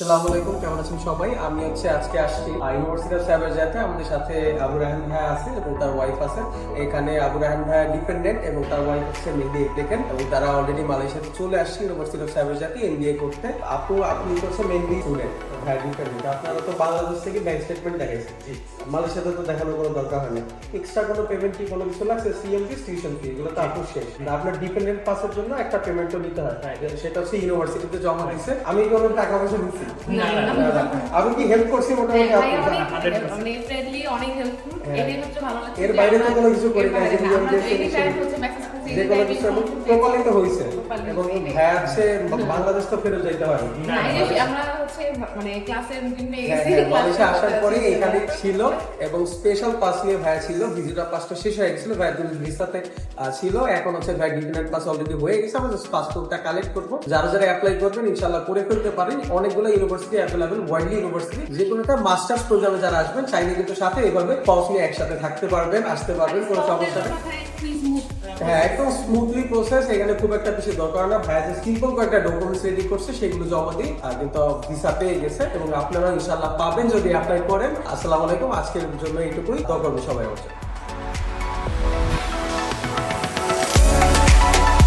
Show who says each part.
Speaker 1: আসসালামু আলাইকুম কেমন আছেন সবাই? আমি হচ্ছে আজকে আসছি ইউনিভার্সিটি অফ সাইবারজাতে আমাদের সাথে আবু রাহান ভাই আছে এবং তার ওয়াইফ আছে। এখানে আবু রাহান ভাই ডিপেন্ডেন্ট এবং তার ওয়াইফ হচ্ছে মেহেদি এপ্লিকেন্ট এবং তারা অলরেডি মালয়েশিয়াতে চলে আসছে ইউনিভার্সিটি অফ সাইবারজাতে এমবিএ করতে। আপু আপনি হচ্ছে মেহেদি স্টুডেন্ট ভাই ডিপেন্ডেন্ট আপনারা তো বাংলাদেশ থেকে ব্যাংক স্টেটমেন্ট দেখাইছেন। মালয়েশিয়াতে তো দেখানোর কোনো দরকার হয় না। এক্সট্রা কোনো পেমেন্ট কি কোনো কিছু লাগছে? সিএম ফিস টিউশন ফি এগুলো তো আপুর শেষ। আপনার ডিপেন্ডেন্ট পাসের জন্য একটা পেমেন্টও নিতে হয়। সেটা হচ্ছে ইউনিভার্সিটিতে জমা দিচ্ছে আমি কোনো টাকা পয়সা দিচ্ছি
Speaker 2: না, না, না।
Speaker 1: আমি কি হেল্প করছি মোটামুটি
Speaker 2: হ্যাঁ? অনেক মানে friendly, অনেক helpful,
Speaker 1: হ্যাঁ।
Speaker 2: এটাই হচ্ছে ভালো লাগছে
Speaker 1: এর বাইরে তো কোনো কিছু করি না, যে কোনো তো হয়েছে। এবং বাংলাদেশ তো ফেরত যাইতে হয়
Speaker 2: না, আমরা হচ্ছে মানে ক্লাসের
Speaker 1: হ্যাঁ, হ্যাঁ, মালয়েশিয়া আসার পরে এখানে ছিল এবং স্পেশাল পাস নিয়ে ভাইয়া ছিল ভিজিটার পাসটা শেষ হয়ে গেছিল ভাইয়া তুমি ভিসাতে ছিল। এখন হচ্ছে ভাই ডিপেন্ডেন্ট পাস অলরেডি হয়ে গেছে আমরা পাসপোর্টটা কালেক্ট করব। যারা যারা অ্যাপ্লাই করবেন ইনশাল্লাহ করে ফেলতে পারেন। অনেকগুলো ইউনিভার্সিটি অ্যাভেলেবল ওয়ার্ল্ড ইউনিভার্সিটি যে কোনো একটা মাস্টার্স প্রোগ্রামে যারা আসবেন চাইলে কিন্তু সাথে এভাবে পাস নিয়ে একসাথে থাকতে পারবেন আসতে পারবেন কোনো সমস্যা নেই। হ্যাঁ একদম স্মুথলি প্রসেস এখানে খুব একটা বেশি দরকার না। ভাইয়া যে সিম্পল কয়েকটা ডকুমেন্টস রেডি করছে, সেগুলো জমা দিই কিন্তু ভিসা পেয়ে গেছে, এবং আপনারা ইনশাল্লাহ পাবেন যদি অ্যাপ্লাই করেন। আসসালামু আলাইকুম, আজকের জন্য এইটুকুই। দরকার সবাই হচ্ছে